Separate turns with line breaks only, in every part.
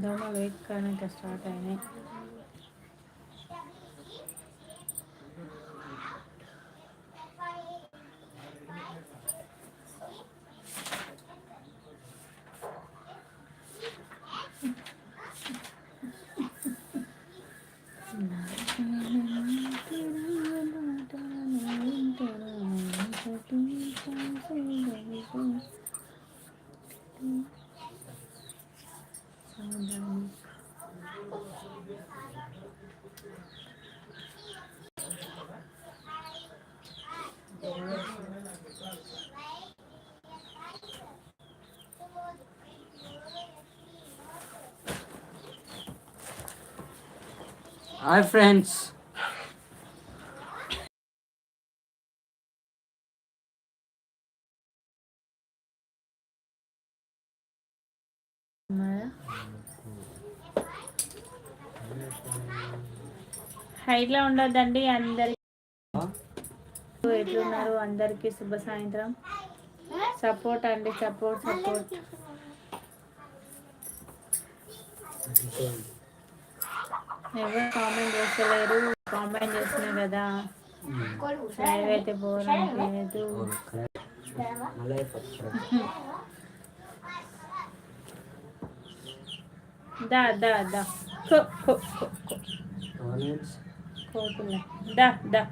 ഇതാണ് വെക്കാനൊക്കെ സ്റ്റാർട്ടായത്
hi friends.
హైట్లో ఉండొద్దండి అందరికి ఎట్లున్నారు? అందరికి శుభ సాయంత్రం. సపోర్ట్ అండి సపోర్ట్ సపోర్ట్. ఎవరు కామెంట్ చేస్తలేరు. కామెంట్ చేస్తున్నా కదా. లైవ్ అయితే బోర్ అనిపించలేదు దా దా. దా ఖో కోతుల దా దా.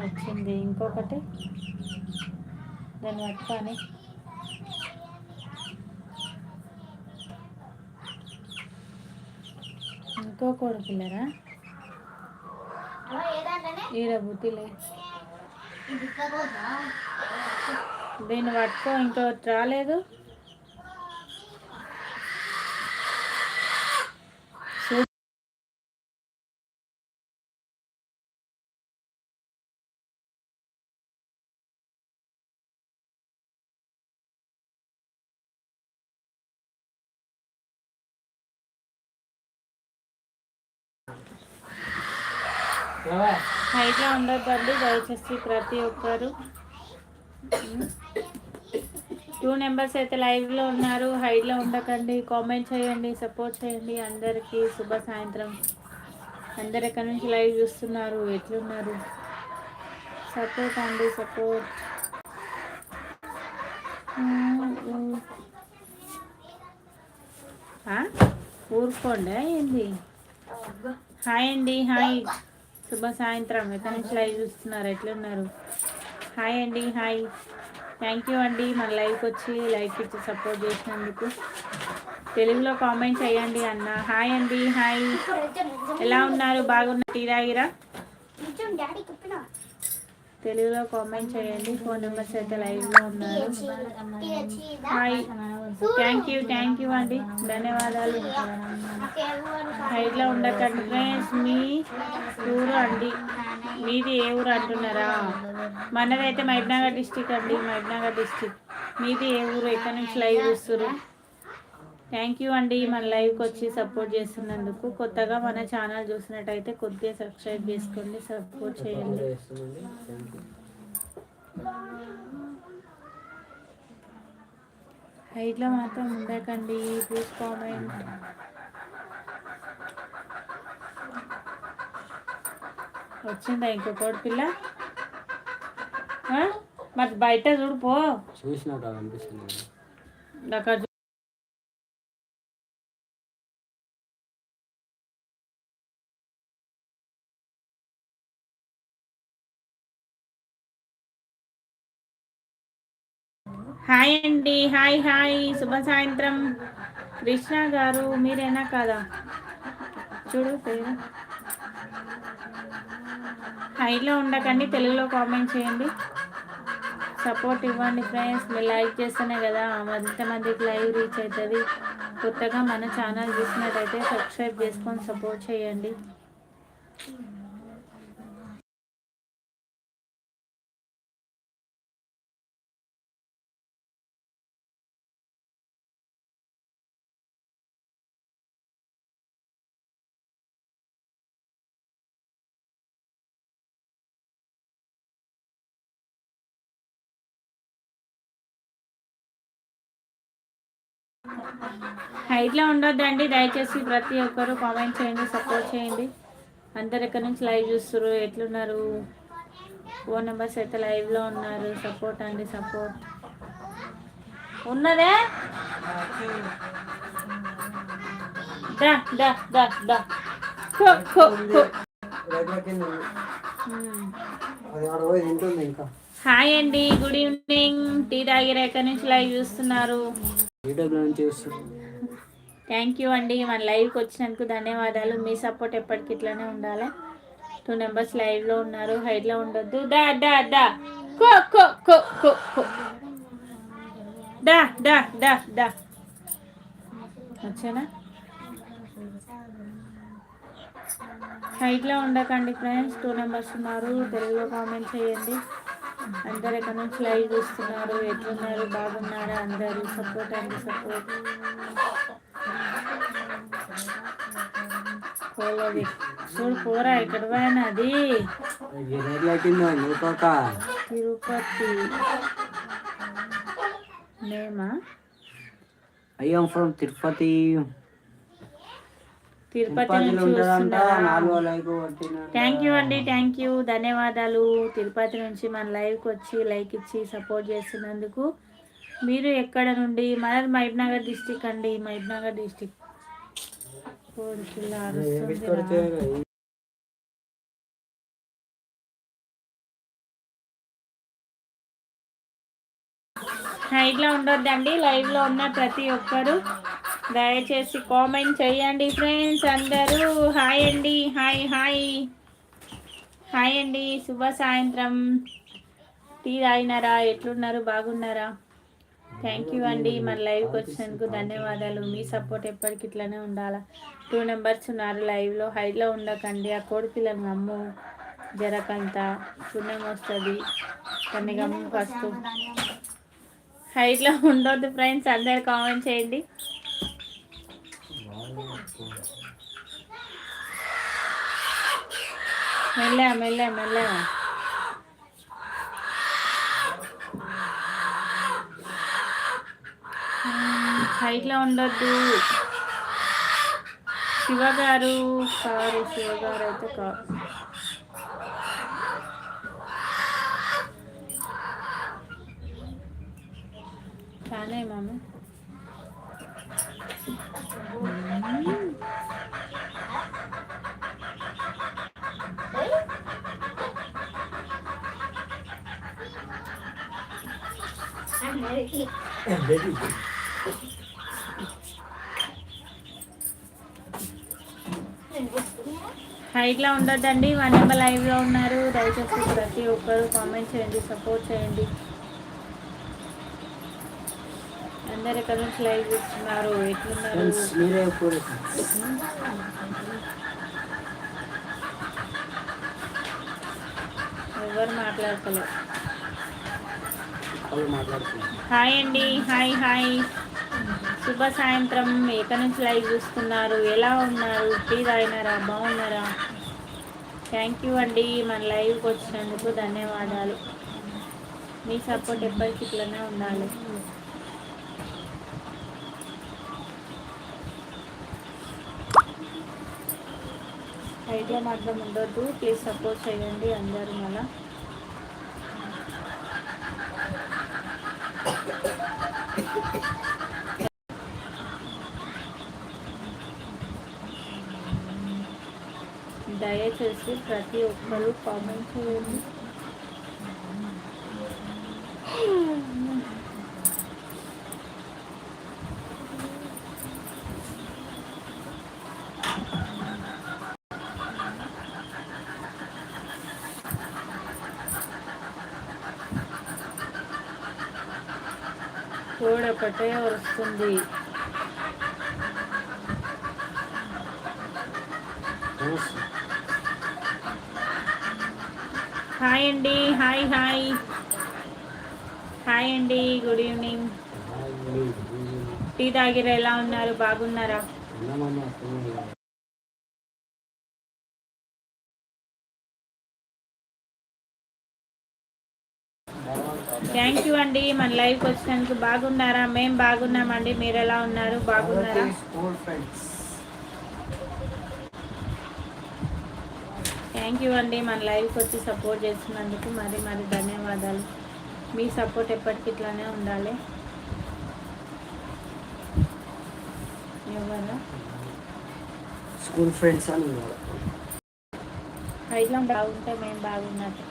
వచ్చింది ఇంకొకటి. దాన్ని పట్టుకొని. ఇంకో కోడి పిల్లరా ఈడ బుద్ధిలే దీన్ని పట్టుకో ఇంకో రాలేదు. హైట్లో ఉండొద్దండి. దయచేసి ప్రతి ఒక్కరు. టూ నెంబర్స్ అయితే లైవ్లో ఉన్నారు. హైట్లో ఉండకండి. కామెంట్ చేయండి. సపోర్ట్ చేయండి. అందరికీ శుభ సాయంత్రం. అందరు ఎక్కడి నుంచి లైవ్ చూస్తున్నారు? ఎట్లున్నారు? సపోర్ట్ అండి. సపోర్ట్. ఊరుకోండి. ఏంది? హాయ్ అండి. హాయ్. శుభ సాయంత్రం. ఎక్కడి నుంచి లైవ్ చూస్తున్నారు? ఎట్లున్నారు? హాయ్ అండి హాయ్. థ్యాంక్ యూ అండి. మన లైవ్కి వచ్చి లైక్ ఇచ్చి సపోర్ట్ చేసినందుకు. తెలుగులో కామెంట్ చేయండి అన్న. హాయ్ అండి హాయ్. ఎలా ఉన్నారు? బాగున్నారు? తీరాగిరా తెలుగులో కామెంట్ చేయండి. ఫోన్ నెంబర్స్ అయితే లైవ్లో ఉన్నారు. Hi thank you thank you అండి. ధన్యవాదాలు. హైట్లో ఉండకండి. ఫ్రెండ్స్ మీ ఊరు అండి. మీది ఏ ఊరు అంటున్నారా? మనదైతే మహబూబ్నగర్ డిస్టిక్ అండి. మహబూబ్నగర్ డిస్టిక్ మీది ఏ ఊరు? ఎక్కడి నుంచి లైవ్ చూస్తున్నారు థ్యాంక్ యూ అండి. మన లైవ్కి వచ్చి సపోర్ట్ చేస్తున్నందుకు. కొత్తగా మన ఛానల్ చూసినట్టయితే కొద్దిగా సబ్స్క్రైబ్ చేసుకోండి. సపోర్ట్ చేయండి. హైట్లో మాత్రం ఉండకండి. Please comment. వచ్చిందా ఇంకో కోడి పిల్ల? మరి బయట చూడు పో.
చూసినాక అనిపిస్తుంది.
హాయ్ అండి హాయ్ హాయ్. శుభ సాయంత్రం. కృష్ణ గారు మీరేనా కాదా? చూడు పేరు. హైలో ఉండకండి తెలుగులో కామెంట్ చేయండి. సపోర్ట్ ఇవ్వండి ఫ్రెండ్స్ మీరు లైక్ చేస్తేనే కదా మందికి లైవ్ రీచ్ అవుతుంది కొత్తగా మన ఛానల్ చూసినట్టయితే సబ్స్క్రైబ్ చేసుకొని సపోర్ట్ చేయండి. హైట్లో ఉండొద్దండి. దయచేసి ప్రతి ఒక్కరు కామెంట్ చేయండి సపోర్ట్ చేయండి. అందరు ఎక్కడి నుంచి లైవ్ చూస్తారు ఎట్లున్నారు? ఫోన్ నెంబర్స్ అయితే లైవ్లో ఉన్నారు. సపోర్ట్ అండి సపోర్ట్. ఉన్నదే? దా దా దా దా. హాయ్ అండి గుడ్ ఈవినింగ్. టీ తాగిర ఎక్కడి నుంచి లైవ్ చూస్తున్నారు? థ్యాంక్ యూ అండి. మన లైవ్కి వచ్చినందుకు ధన్యవాదాలు. మీ సపోర్ట్ ఎప్పటికి ఇట్లానే ఉండాలి. టూ నెంబర్స్ లైవ్లో ఉన్నారు. హైట్లో ఉండొద్దు. దా దా దా. కో కో కో కో కో. దా దా దా దా. వచ్చానా? హైట్లో ఉండకండి ఫ్రెండ్స్. టూ నెంబర్స్ ఉన్నారు. తెలుగులో కామెంట్ చేయండి. అందరు ఎక్కడ నుంచి లైవ్ చూస్తున్నారు? ఎట్లున్నారు? బాగున్నారా? అందరూ సపోర్ట్ అండి సపోర్ట్. పోలేదు. చూడు పోరా ఇక్కడ పోయినది అది? Tirupati నేమా?
I'm from Tirupati.
Tirupati thank you అండి థ్యాంక్ యూ ధన్యవాదాలు. తిరుపతి నుంచి మన లైవ్కి వచ్చి లైక్ ఇచ్చి సపోర్ట్ చేస్తున్నందుకు మీరు ఎక్కడ నుండి? మనది మహబూబ్నగర్ డిస్టిక్ అండి మహబూబ్నగర్ డిస్టిక్. హైట్లో ఉండొద్దండి లైవ్లో ఉన్న ప్రతి ఒక్కరు. దయచేసి కామెంట్ చేయండి ఫ్రెండ్స్ అందరూ. హాయ్ అండి. Hi hi. హాయ్ అండి. శుభ సాయంత్రం. టీ తాగినారా? ఎట్లున్నారు? బాగున్నారా? థ్యాంక్ యూ అండి. మన లైవ్కి వచ్చినందుకు ధన్యవాదాలు. మీ సపోర్ట్ ఎప్పటికి ఇట్లానే ఉండాలా? టూ నెంబర్స్ ఉన్నారు లైవ్లో హైట్లో ఉండకండి. ఆ కోడి పిల్లలు అమ్ము జరకంత పుణ్యం వస్తుంది. కొన్ని గమ్ము ఫస్ట్ హైట్లో ఉండొద్దు ఫ్రెండ్స్. అందరు కామెంట్ చేయండి. మెల్ల మెల్ల మెల్ల హైట్లో ఉండొద్దు. శివ గారు కారు శివ గారు అయితే కారు. కానీ మమ్మీ హైట్లో ఉండొద్దండి. వన్ నెంబర్ లైవ్లో ఉన్నారు. దయచేసి ప్రతి ఒక్కరు కామెంట్ చేయండి సపోర్ట్ చేయండి. అందరు ఎక్కడి నుంచి లైవ్ చూస్తున్నారు ఎట్లున్నారు?
ఫ్రెండ్స్ మీరే కూడా
ఎవరు
మాట్లాడుతున్నారు
హాయ్ అండి హాయ్ హాయ్. శుభ సాయంత్రం. ఎక్కడి నుంచి లైవ్ చూస్తున్నారు. ఎలా ఉన్నారు? టీ తాగినారా? బాగున్నారా? థ్యాంక్ యూ అండి. మన లైవ్కి వచ్చినందుకు ధన్యవాదాలు. మీ సపోర్ట్ ఎప్పటికీ ఉండాలి. ఐడియా మాత్రం ఉండొద్దు. ప్లీజ్ సపోర్ట్ చేయండి అందరూ మళ్ళా. దయచేసి ప్రతి ఒక్కరూ కామెంట్ చేయండి. కోడ్ ఒకటే వస్తుంది. హాయ్ అండి హాయ్ హాయ్ హాయ్ అండి గుడ్ ఈవినింగ్ టీ తాగిర ఎలా ఉన్నారు? బాగున్నారా? మన లైవ్కి వచ్చినందుకు బాగున్నారా? మేము బాగున్నామండి. మీరు ఎలా ఉన్నారు? బాగున్నారా? థ్యాంక్ యూ అండి. మన లైవ్కి వచ్చి సపోర్ట్ చేస్తున్నందుకు మరి మరి ధన్యవాదాలు. మీ సపోర్ట్ ఎప్పటికి ఇట్లానే ఉండాలి. ఎవరా?
స్కూల్ ఫ్రెండ్స్ అని
బాగుంటే మేము బాగున్నట్టు.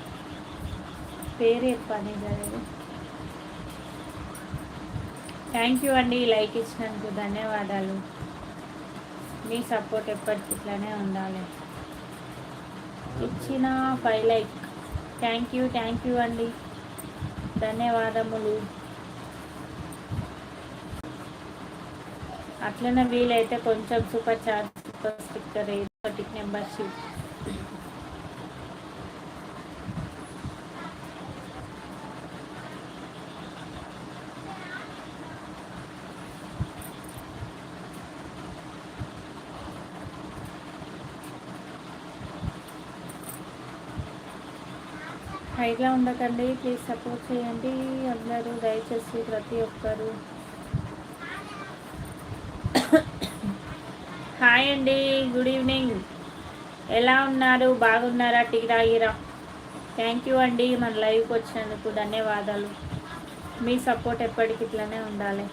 పేరు చెప్పని జరిగింది. థ్యాంక్ యూ అండి లైక్ ఇచ్చినందుకు ధన్యవాదాలు. మీ సపోర్ట్ ఎప్పటికి ఇట్లానే ఉండాలి. ఇచ్చిన five like thank you thank you అండి. ధన్యవాదములు. అట్లనే వీలైతే కొంచెం సూపర్ చార్జ్ సూపర్ స్టిక్కర్ ఏదో టిక్ మెంబర్షిప్ హైగా ఉండకండి ప్లీజ్ సపోర్ట్ చేయండి. అందరూ దయచేసి ప్రతి ఒక్కరు. హాయ్ అండి గుడ్ ఈవినింగ్ ఎలా ఉన్నారు? బాగున్నారా? టీ తాగిరా? థ్యాంక్ యూ అండి మన లైవ్కి వచ్చినందుకు ధన్యవాదాలు. మీ సపోర్ట్ ఎప్పటికి ఇట్లనే ఉండాలి.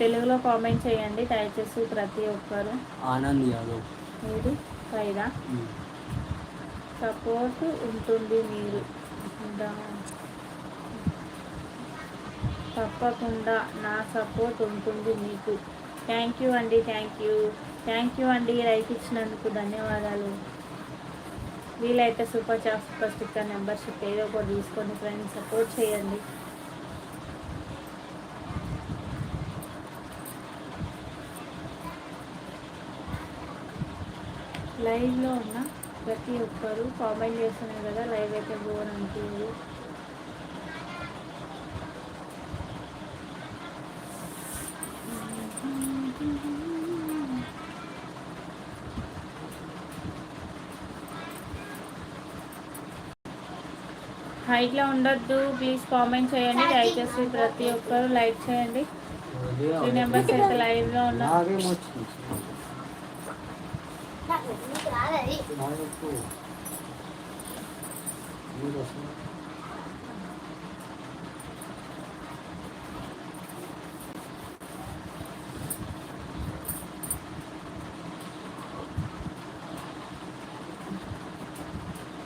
తెలుగులో కామెంట్ చేయండి దయచేసి ప్రతి ఒక్కరు.
ఆనంద్ యాదవ్.
మీరు పైదా సపోర్ట్ ఉంటుంది మీరు తప్పకుండా నా సపోర్ట్ ఉంటుంది మీకు. థ్యాంక్ యూ అండి థ్యాంక్ యూ థ్యాంక్ యూ అండి రైట్ ఇచ్చినందుకు ధన్యవాదాలు. వీలైతే super chat super sticker membership ఏదో ఒకటి తీసుకొని ఫ్రెండ్స్ సపోర్ట్ చేయండి. లైవ్లో ఉన్న? ప్రతి ఒక్కరు కామెంట్ చేస్తున్నారు కదా లైవ్ అయితే బోర్ అనిపించదు హైట్లో ఉండొద్దు ప్లీజ్ కామెంట్ చేయండి దయచేసి ప్రతి ఒక్కరు లైక్ చేయండి. త్రీ నెంబర్స్ అయితే లైవ్లో ఉన్నారు
నాకేం వచ్చింది నాకు నీకు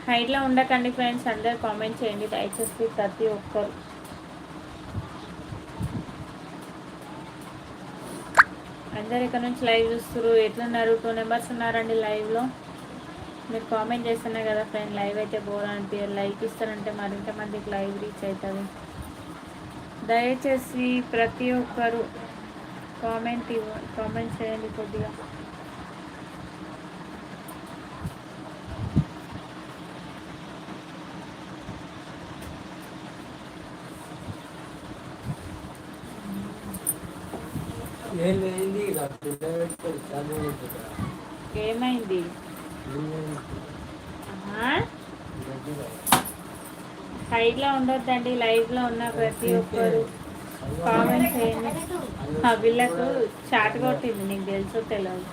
హైట్లో ఉండకండి ఫ్రెండ్స్ అందరు కామెంట్ చేయండి. దయచేసి ప్రతి ఒక్కరు. అందరు ఇక్కడ నుంచి లైవ్ చూస్తున్నారు ఎట్లున్నారు? టూ నెంబర్స్ ఉన్నారండి లైవ్లో. మీరు కామెంట్ చేస్తున్నారు కదా ఫ్రెండ్ లైవ్ అయితే బోర్ అనిపించారు లైక్ ఇస్తారంటే మరింత మందికి లైవ్ రీచ్ అవుతుంది దయచేసి ప్రతి ఒక్కరు కామెంట్ ఇవ్వ కామెంట్ చేయండి కొద్దిగా
ఏం లేని ఇక పిల్ల పెట్టుకొని చదువు
ఏమైంది ఆహా. సైడ్లో ఉండొద్దండి లైవ్లో ఉన్న ప్రతి ఒక్కరు కామెంట్ చేయండి. ఆ వీళ్ళకు చాట్ కొట్టింది నీకు తెలుసో తెలియదు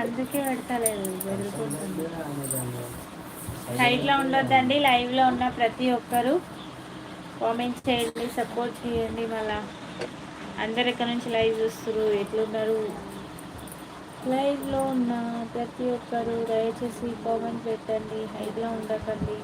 అందుకే పెడతలేదు బెదిరిపోతుంది సైడ్లో ఉండొద్దండి లైవ్లో ఉన్న ప్రతి ఒక్కరు కామెంట్ చేయండి సపోర్ట్ చేయండి మళ్ళా అందరు ఎక్కడి నుంచి లైవ్ చూస్తారు ఎట్లున్నారు లైవ్లో ఉన్న ప్రతి ఒక్కరు దయచేసి కామెంట్ పెట్టండి హైడ్లో ఉండకండి.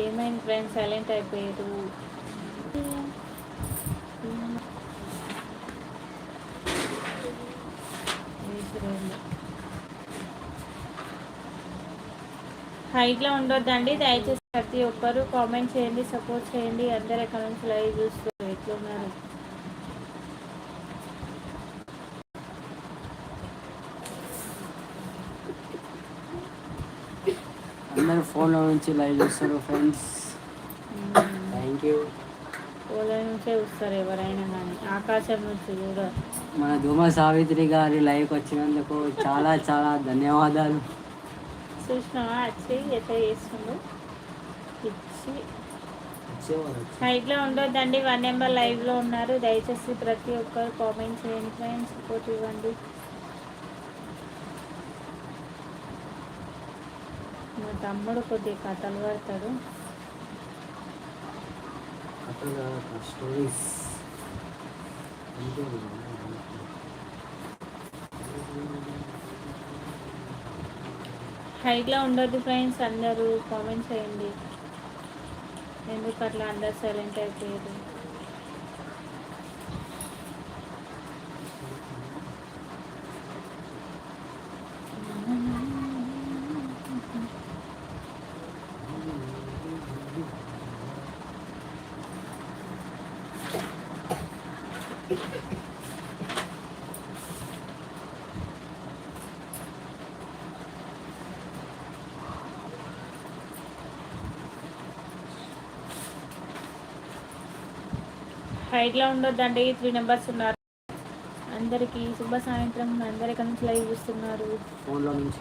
ఏమైంది ఫ్రెండ్స్ సైలెంట్ అయిపోయారు. హైట్లో ఉండొద్దండి. దయచేసి ప్రతి ఒక్కరు కామెంట్ చేయండి సపోర్ట్ చేయండి. అందరు నుంచి లైవ్ చూస్తూ ఎట్లున్నారు?
అందరు ఫోన్లో నుంచి లైవ్ చేస్తారు ఫ్రెండ్స్. Thank you.
పూల నుంచే వస్తారు ఎవరైనా కానీ ఆకాశం నుంచి కూడా.
మన ధూమ సావిత్రి గారి లైవ్కి వచ్చినందుకు చాలా చాలా ధన్యవాదాలు.
చూసినావా? వచ్చి ఎట్లా చేస్తుండు? ఇచ్చి. సైట్లో ఉండొద్దండి వన్ నెంబర్ లైవ్లో ఉన్నారు. దయచేసి ప్రతి ఒక్కరు కామెంట్ చేయండి ఫ్రెండ్స్ సపోర్ట్ ఇవ్వండి. మా తమ్ముడు కొద్దిగా కథలు పడతాడు.
స్టోరీస్.
హైట్లో ఉండొద్దు ఫ్రెండ్స్ అందరూ కామెంట్ చేయండి. ఎందుకు అట్లా అందరు సైలెంట్ అయిపోయారు? హైట్లో ఉండొద్దండి త్రీ నెంబర్స్ ఉన్నారు. అందరికీ శుభ సాయంత్రం అందరికీ నుంచి లైవ్ చూస్తున్నారు.
ఫోన్లో నుంచి.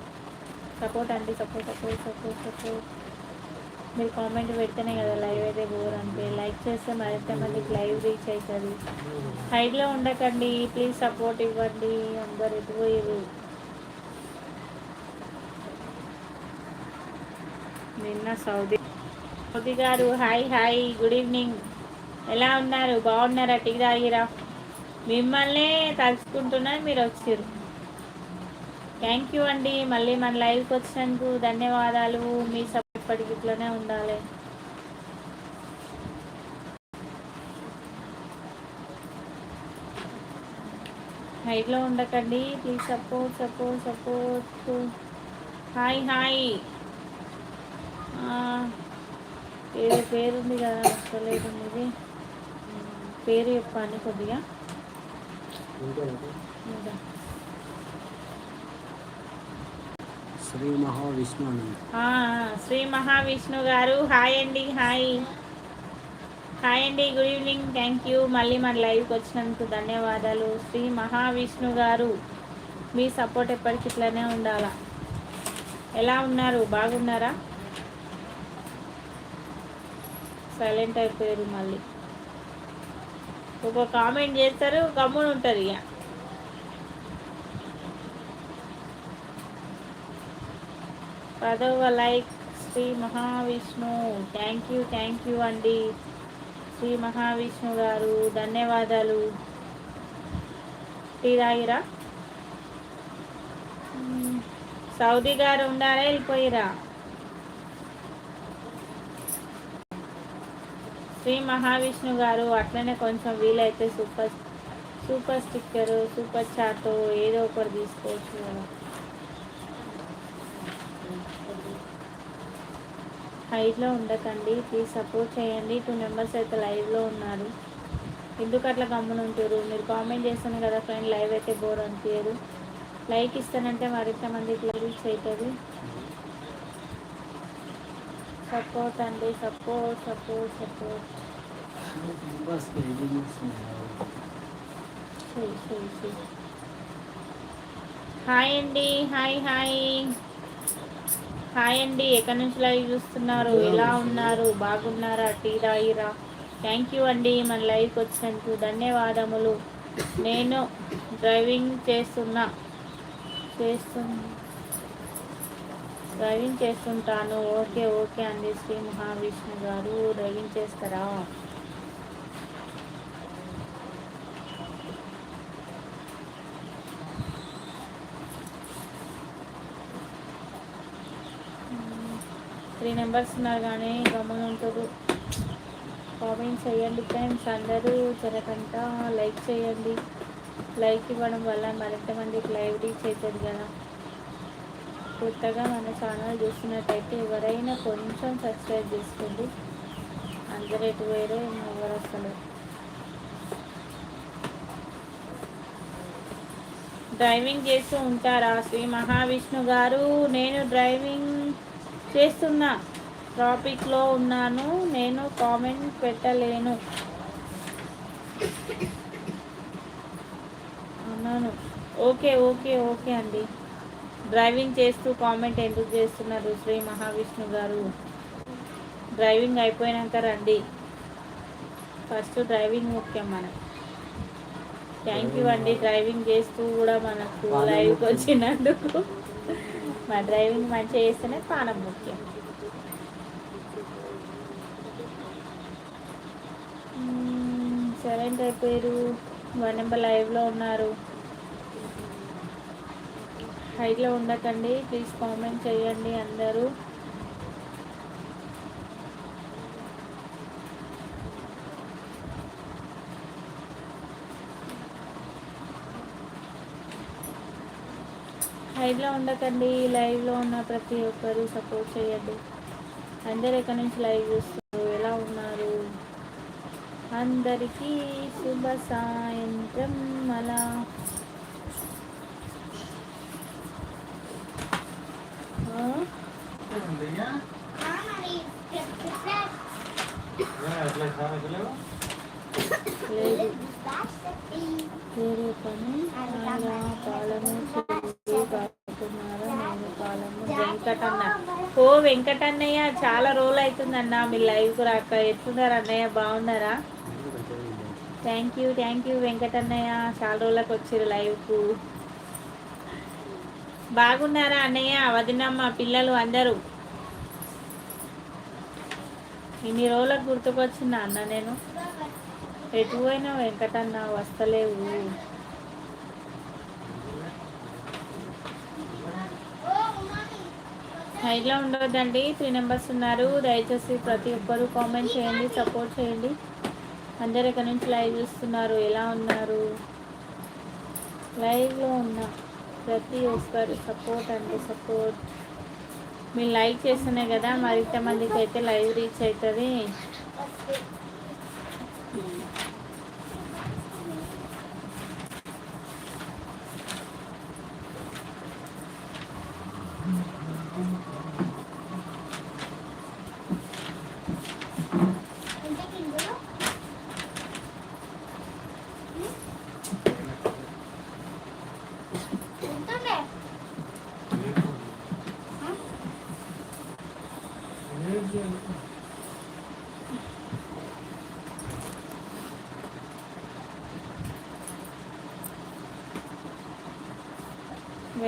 సపోర్ట్ అండి సపోర్ట్ సపోర్ట్ సపోర్ట్ సపోర్ట్. మీరు కామెంట్ పెడితేనే కదా లైవ్ అయితే బోర్ అంటే. లైక్ చేస్తే మరింత మందికి లైవ్ రీచ్ అవుతుంది. హైట్లో ఉండకండి ప్లీజ్ సపోర్ట్ ఇవ్వండి అందరు ఎటుపోయారు నిన్న సౌదీ సౌదీ గారు హాయ్ హాయ్ గుడ్ ఈవినింగ్ ఎలా ఉన్నారు? బాగున్నారా? టీ తాగిరా? మిమ్మల్నే తలుచుకుంటున్నాను మీరు వచ్చారు. థ్యాంక్ యూ అండి. మళ్ళీ మన లైవ్కి వచ్చినందుకు ధన్యవాదాలు. మీ సపోర్ట్ ఇట్లానే ఇట్లనే ఉండాలి హైట్లో ఉండకండి. Please support support support hi hi ఏదో పేరుంది కదా వస్తలేదు ఇది పేరు చెప్పండి కొద్దిగా.
శ్రీ మహావిష్ణు
శ్రీ మహావిష్ణు గారు హాయ్ అండి హాయ్. హాయ్ అండి గుడ్ ఈవినింగ్ థ్యాంక్ యూ. మళ్ళీ మన లైవ్కి వచ్చినందుకు ధన్యవాదాలు. శ్రీ మహావిష్ణు గారు మీ సపోర్ట్ ఎప్పటికి ఇట్లానే ఉండాలా? ఎలా ఉన్నారు? బాగున్నారా? సైలెంట్ అయిపోయారు మళ్ళీ. ఒక కామెంట్ చేస్తారు గమ్మున ఉంటారు ఇక. పదవ like Shri Mahavishnu. Thank you thank you అండి. శ్రీ మహావిష్ణు గారు ధన్యవాదాలు. టీ రాయిరా సౌదీ గారు ఉండారా వెళ్ళిపోయిరా? శ్రీ మహావిష్ణు గారు అట్లనే కొంచెం వీలైతే super super sticker super chat ఏదో ఒకటి తీసుకోవచ్చు కదా. హైట్లో ఉండకండి ప్లీజ్ సపోర్ట్ చేయండి. టూ మెంబర్స్ అయితే లైవ్లో ఉన్నారు. ఎందుకు అట్లా గమ్మున ఉంటారు మీరు కామెంట్ చేస్తాను కదా ఫ్రెండ్ లైవ్ అయితే బోర్ అనిపించదు లైక్ ఇస్తానంటే మరింత మందికి రీచ్ చేయటది సపోర్ట్ అండి సపోర్ట్ సపోర్ట్ సపోర్ట్. హాయ్ అండి హాయ్ హాయ్. హాయ్ అండి ఎక్కడి నుంచి లైవ్ చూస్తున్నారు? ఎలా ఉన్నారు? బాగున్నారా? టీ రాయిరా థ్యాంక్ యూ అండి మన లైవ్కి వచ్చినందుకు ధన్యవాదములు. నేను డ్రైవింగ్ చేస్తున్నా చేస్తున్నా. డ్రైవింగ్ చేస్తుంటాను ఓకే ఓకే అండి శ్రీ మహావిష్ణు గారు. డ్రైవింగ్ చేస్తారా త్రీ నెంబర్స్ ఉన్నారు కానీ గమ్మున ఉంటుంది కామెంట్ చేయండి ఫ్రెండ్స్ అందరూ. జరగంట లైక్ చేయండి. లైక్ ఇవ్వడం వల్ల మరింత మందికి లైవ్ రీచ్ అవుతుంది కదా. కొత్తగా మన ఛానల్ చూస్తున్నట్టయితే ఎవరైనా కొంచెం సబ్స్క్రైబ్ చేసుకోండి. అందరూ ఎటు వేరే ఎవరు అసలు. డ్రైవింగ్ చేస్తూ ఉంటారా? శ్రీ మహావిష్ణు గారు నేను డ్రైవింగ్ చేస్తున్నా. ట్రాఫిక్లో ఉన్నాను నేను కామెంట్ పెట్టలేను. అన్నాను ఓకే ఓకే ఓకే అండి. డ్రైవింగ్ చేస్తూ కామెంట్ ఎందుకు చేస్తున్నారు శ్రీ మహావిష్ణు గారు? డ్రైవింగ్ అయిపోయినాక రండి. ఫస్ట్ డ్రైవింగ్ ముఖ్యం మనకు థ్యాంక్ యూ అండి. డ్రైవింగ్ చేస్తూ కూడా మనకు లైవ్కి వచ్చినందుకు. మా డ్రైవింగ్ మంచిగా చేస్తేనే పానం ముఖ్యం. సైలెంట్ అయిపోయారు. వన్ నెంబర్ లైవ్లో ఉన్నారు. హైట్లో ఉండకండి. ప్లీజ్ కామెంట్ చేయండి అందరూ. హైట్లో ఉండకండి. లైవ్లో ఉన్న ప్రతి ఒక్కరు సపోర్ట్ చేయండి. అందరు ఎక్కడి నుంచి లైవ్ చూస్తారు ఎలా ఉన్నారు? అందరికీ శుభ సాయంత్రం. అలా ఆ? లేదు వేరే పని పాలము నేను పాలము వెంకటన్న ఓ వెంకటన్నయ్య చాలా రోజులు అవుతుందన్న మీ లైవ్కి రాక. ఎట్లున్నారు అన్నయ్య? బాగున్నారా? థ్యాంక్ యూ థ్యాంక్ యూ వెంకటన్నయ్య. చాలా రోజులకు వచ్చారు లైవ్కు బాగున్నారా అన్నయ్య? వదినమ్మ పిల్లలు అందరూ. ఇన్ని రోజులకు గుర్తుకొచ్చిందా అన్న నేను? ఎటు పోయినా వెంకటన్న వస్తలేవు. హైట్లో ఉండొద్దండి త్రీ నెంబర్స్ ఉన్నారు. దయచేసి ప్రతి ఒక్కరూ కామెంట్ చేయండి సపోర్ట్ చేయండి. అందరు ఇక్కడ నుంచి లైవ్ చూస్తున్నారు. ఎలా ఉన్నారు? లైవ్లో ఉన్న. ప్రతి ఒక్కరు సపోర్ట్ అండి సపోర్ట్. మీరు లైక్ చేస్తేనే కదా మరింత మందికి అయితే లైవ్ రీచ్ అవుతుంది.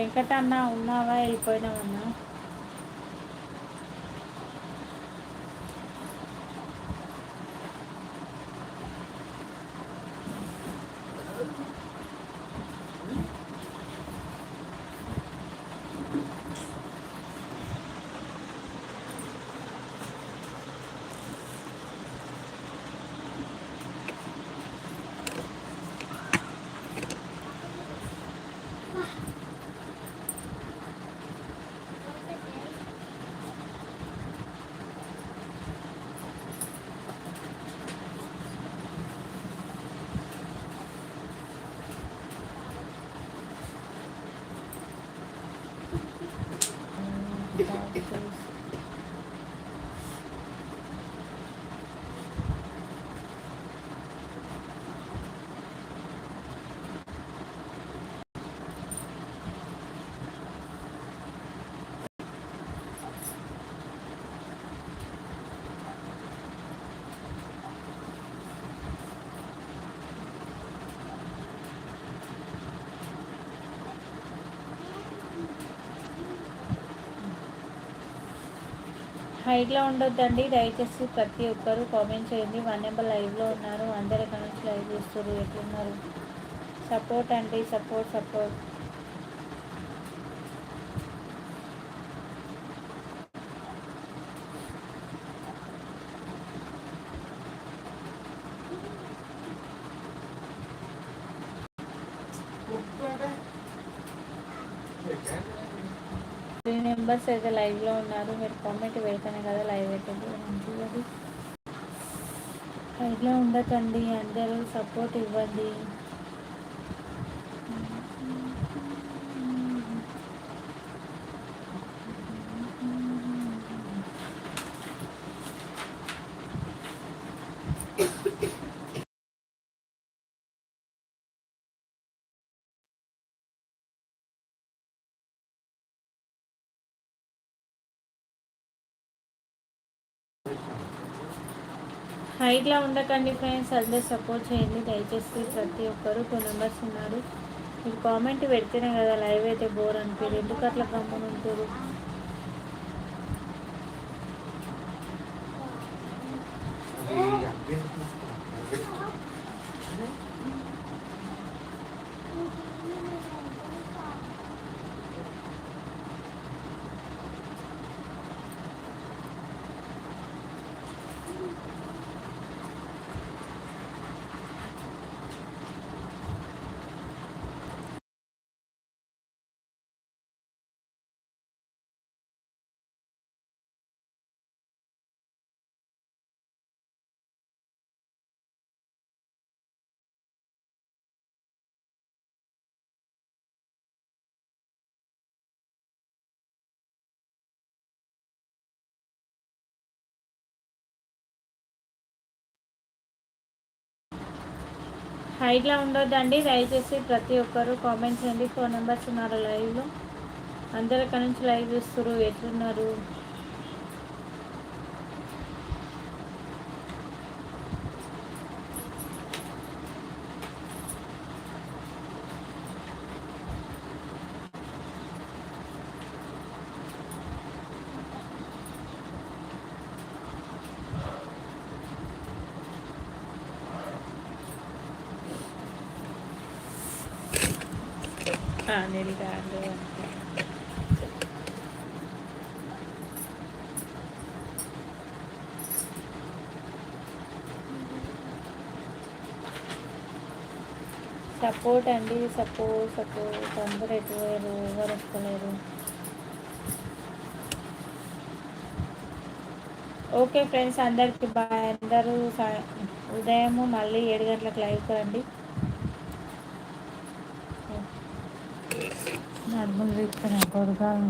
వెంకటన్న ఉన్నావా? వెళ్ళిపోయినావన్నా హైట్లో ఉండొద్దండి. దయచేసి ప్రతి ఒక్కరు కామెంట్ చేయండి. వన్ నెంబర్ లైవ్లో ఉన్నారు. అందరు ఎక్కడి నుంచి లైవ్ చూస్తారు ఎట్లున్నారు? సపోర్ట్ అండి. సపోర్ట్ సపోర్ట్ త్రీ మెంబర్స్ అయితే లైవ్లో ఉన్నారు. మీరు కామెంట్ పెడతానే కదా లైవ్ అయితే మంచిది. లైవ్లో ఉండకండి. అందరూ సపోర్ట్ ఇవ్వండి. హైట్లో ఉండకండి ఫ్రెండ్స్. అందరూ సపోర్ట్ చేయండి. దయచేసి ప్రతి ఒక్కరు టూ మెంబర్స్ ఉన్నారు. మీరు కామెంట్ పెడితేనే కదా లైవ్ అయితే బోర్ అనిపించదు ఎందుకు అట్లా గమ్మున ఉంటారు? హైట్లో ఉండొద్దండి. దయచేసి ప్రతి ఒక్కరు కామెంట్ చేయండి. ఫోన్ నెంబర్స్ ఉన్నారు లైవ్లో. అందరి నుంచి లైవ్ చూస్తారు ఎట్లున్నారు? నెల్లిగారు అంటే సపోర్ట్ అండి సపోర్ట్ సపోర్ట్. అందరూ ఎటువైరు ఎవరు వస్తలేరు ఓకే ఫ్రెండ్స్ అందరికి బాయ్ అందరూ ఉదయము మళ్ళీ ఏడు గంటలకు లైవ్కి రండి 我们来看这个。